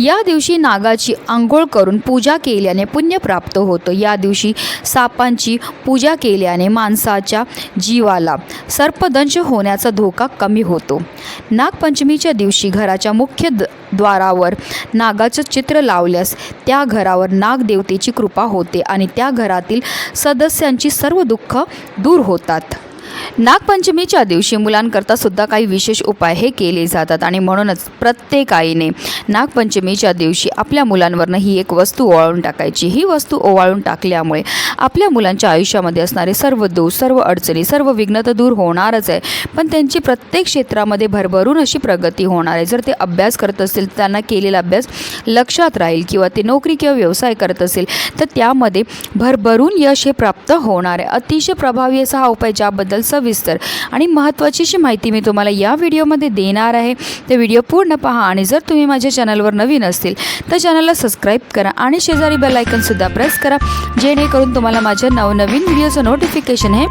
या दिवशी नागाची आंघोळ करून पूजा केल्याने पुण्य प्राप्त होतं. या दिवशी सापांची पूजा केल्याने माणसाच्या जीवाला सर्पदंश होण्याचा धोका कमी होतो. नागपंचमीच्या दिवशी घराच्या मुख्य द द्वारावर नागाचं चित्र लावल्यास त्या घरावर नागदेवतेची कृपा होते आणि त्या घरातील सदस्यांची सर्व दुःख दूर होतात. नागपंचमीच्या दिवशी मुलांकरता सुद्धा काही विशेष उपाय हे केले जातात आणि म्हणूनच प्रत्येक आईने नागपंचमीच्या दिवशी आपल्या मुलांवरनं ही एक वस्तू ओवाळून टाकायची. ही वस्तू ओवाळून टाकल्यामुळे आपल्या मुलांच्या आयुष्यामध्ये असणारे सर्व दोष सर्व अडचणी सर्व विघ्न तर दूर होणारच आहे. पण त्यांची प्रत्येक क्षेत्रामध्ये भरभरून अशी प्रगती होणार आहे. जर ते अभ्यास करत असतील त्यांना केलेला अभ्यास लक्षात राहील किंवा ते नोकरी किंवा व्यवसाय करत असेल तर त्यामध्ये भरभरून यश हे प्राप्त होणार आहे. अतिशय प्रभावी असा हा उपाय ज्याबद्दल सविस्तर. आणि महत्त्वाची अशी माहिती मी तुम्हाला या व्हिडिओमध्ये देणार आहे ते व्हिडिओ पूर्ण पहा आणि जर तुम्ही माझ्या चॅनलवर नवीन असतील तर चॅनलला सबस्क्राईब करा आणि शेजारी बेल आयकनसुद्धा प्रेस करा जेणेकरून तुम्हाला माझ्या नवनवीन व्हिडिओचं नोटिफिकेशन हे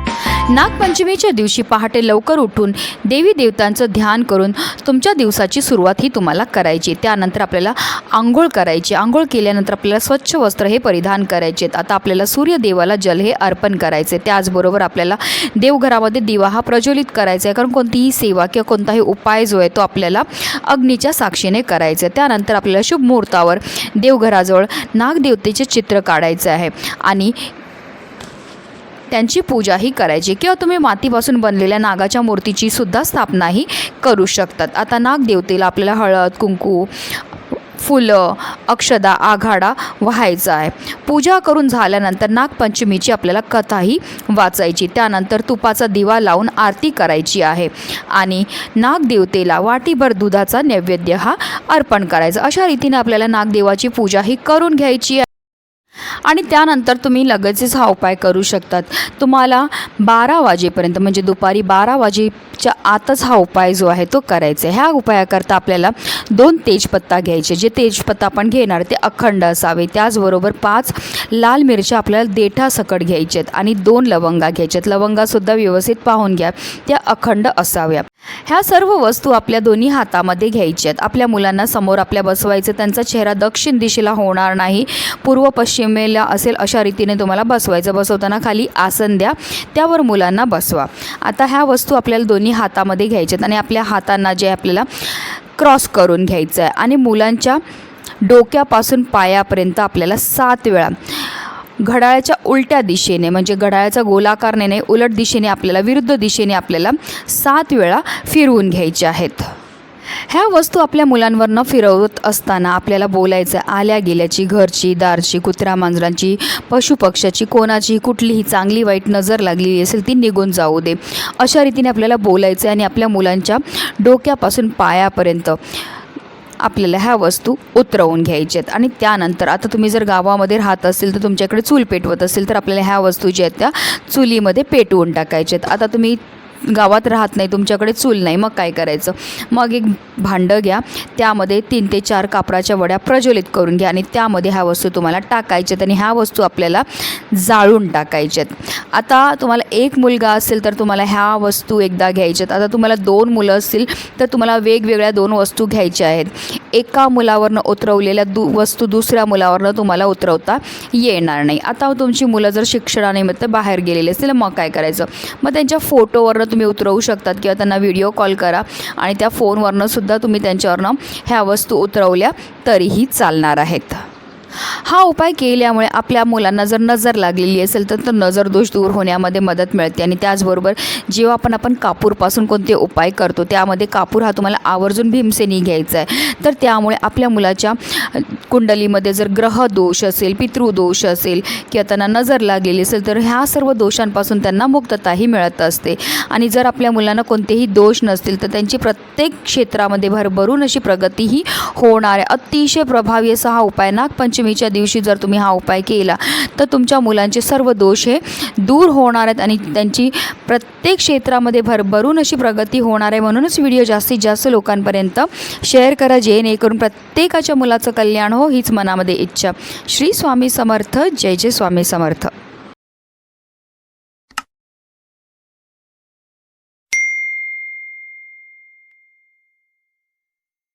नागपंचमीच्या दिवशी पहाटे लवकर उठून देवी देवतांचं ध्यान करून तुमच्या दिवसाची सुरुवात ही तुम्हाला करायची. त्यानंतर आपल्याला आंघोळ करायची. आंघोळ केल्यानंतर आपल्याला स्वच्छ वस्त्र हे परिधान करायचे आता आपल्याला सूर्यदेवाला जल हे अर्पण करायचे त्याचबरोबर आपल्याला त्यामध्ये दिवा हा प्रज्वलित करायचा आहे. कारण कोणतीही सेवा किंवा कोणताही उपाय जो आहे तो आपल्याला अग्नीच्या साक्षीने करायचा आहे. त्यानंतर आपल्याला शुभ मुहूर्तावर देवघराजवळ नागदेवतेचे चित्र काढायचं आहे. आणि त्यांची पूजाही करायची. किंवा तुम्ही मातीपासून बनलेल्या नागाच्या मूर्तीची सुद्धा स्थापनाही करू शकतात. आता नागदेवतेला आपल्याला हळद कुंकू फुलं अक्षदा आघाडा व्हायचा आहे पूजा करून झाल्यानंतर नागपंचमीची आपल्याला कथाही वाचायची. त्यानंतर तुपाचा दिवा लावून आरती करायची आहे. आणि नागदेवतेला वाटीभर दुधाचा नैवेद्य हा अर्पण करायचा. अशा रीतीने आपल्याला नागदेवाची पूजा ही करून घ्यायची आहे. आणि त्यानंतर तुम्ही लगेचच हा उपाय करू शकतात. तुम्हाला बारा वाजेपर्यंत म्हणजे दुपारी बारा वाजे वाजेच्या आतच हा उपाय जो आहे तो करायचा आहे. ह्या उपायाकरता आपल्याला दोन तेजपत्ता घ्यायचे. जे तेजपत्ता आपण घेणार ते अखंड असावे. त्याचबरोबर पाच लाल मिरच्या आपल्याला देठासकट घ्यायच्यात आणि दोन लवंगा घ्यायच्यात. लवंगासुद्धा व्यवस्थित पाहून घ्या. त्या अखंड असाव्या. ह्या सर्व वस्तू आपल्या दोन्ही हातामध्ये घ्यायच्यात. आपल्या मुलांना समोर आपल्या बसवायचं. त्यांचा चेहरा दक्षिण दिशेला होणार नाही. पूर्व पश्चिमेला असेल अशा रीतीने तुम्हाला बसवायचं. बसवताना खाली आसन द्या. त्यावर मुलांना बसवा. आता ह्या वस्तू आपल्याला दोन्ही हातामध्ये घ्यायच्यात आणि आपल्या हातांना जे आपल्याला क्रॉस करून घ्यायचं आहे आणि मुलांच्या डोक्यापासून पायापर्यंत आपल्याला सात वेळा घड्याळाच्या उलट्या दिशेने म्हणजे घड्याळाचा गोलाकारने नाही उलट दिशेने आपल्याला विरुद्ध दिशेने आपल्याला सात वेळा फिरवून घ्यायचे आहेत. ह्या वस्तू आपल्या मुलांवरनं फिरवत असताना आपल्याला बोलायचं आल्या गेल्याची घरची दारची कुत्र्या मांजरांची पशुपक्ष्याची कोणाची कुठलीही चांगली वाईट नजर लागलेली असेल ती निघून जाऊ दे. अशा रीतीने आपल्याला बोलायचं आहे आणि आपल्या मुलांच्या डोक्यापासून पायापर्यंत आपल्याला ह्या वस्तू उतरवून घ्यायच्यात आणि त्यानंतर आता तुम्ही जर गावामध्ये राहत असेल तर तुमच्याकडे चूल पेटवत असेल तर आपल्याला ह्या वस्तू ज्या आहेत त्या चुलीमध्ये पेटवून टाकायच्या आहेत. आता तुम्ही गावात राहत नाही तुमच्याकडे चूल नाही मग काय करायचं? मग एक भांडं घ्या त्यामध्ये तीन ते चार कापडाच्या वड्या प्रज्वलित करून घ्या आणि त्यामध्ये ह्या वस्तू तुम्हाला टाकायच्यात आणि ह्या वस्तू आपल्याला जाळून टाकायच्यात. आता तुम्हाला एक मुलगा असेल तर तुम्हाला ह्या वस्तू एकदा घ्यायच्यात. आता तुम्हाला दोन मुलं असतील तर तुम्हाला वेगवेगळ्या दोन वस्तू घ्यायच्या आहेत. एका मुलावरनं उतरवलेल्या दु वस्तू दुसऱ्या मुलावरनं तुम्हाला उतरवता येणार नाही. आता तुमची मुलं जर शिक्षणानिमित्त बाहेर गेलेली असतील मग काय करायचं? मग त्यांच्या फोटोवरनं तुम्ही उतरवू शकतात किंवा त्यांना व्हिडिओ कॉल करा आणि त्या फोनवरनं सुद्धा तुम्ही त्यांच्यावरनं ह्या वस्तू उतरवल्या तरीही चालणार आहेत. हा उपाय केल्यामुळे आपल्या मुलांना जर नजर लागलेली असेल तर नजर दोष दूर होण्यामध्ये मदत मिळते. आणि त्याचबरोबर जेव्हा आपण आपण कापूरपासून कोणते उपाय करतो त्यामध्ये कापूर हा तुम्हाला आवर्जून भीमसेनी घ्यायचा आहे. तर त्यामुळे आपल्या मुलाच्या कुंडलीमध्ये जर ग्रह दोष असेल पितृदोष असेल किंवा त्यांना नजर लागलेली असेल तर ह्या सर्व दोषांपासून त्यांना मुक्तताही मिळत असते. आणि जर आपल्या मुलांना कोणतेही दोष नसतील तर त्यांची प्रत्येक क्षेत्रामध्ये भरभरून अशी प्रगतीही होणार आहे. अतिशय प्रभावी असा हा उपाय पंचमीच्या दिवशी जर तुम्ही हा उपाय केला तर तुमच्या मुलांचे सर्व दोष हे दूर होणार आहेत आणि त्यांची प्रत्येक क्षेत्रामध्ये भरभरून अशी प्रगती होणार आहे म्हणूनच व्हिडिओ जास्तीत जास्त लोकांपर्यंत शेअर करा जेणेकरून प्रत्येकाच्या मुलाचं कल्याण हो हीच मनामध्ये इच्छा. श्री स्वामी समर्थ जय जय स्वामी समर्थ.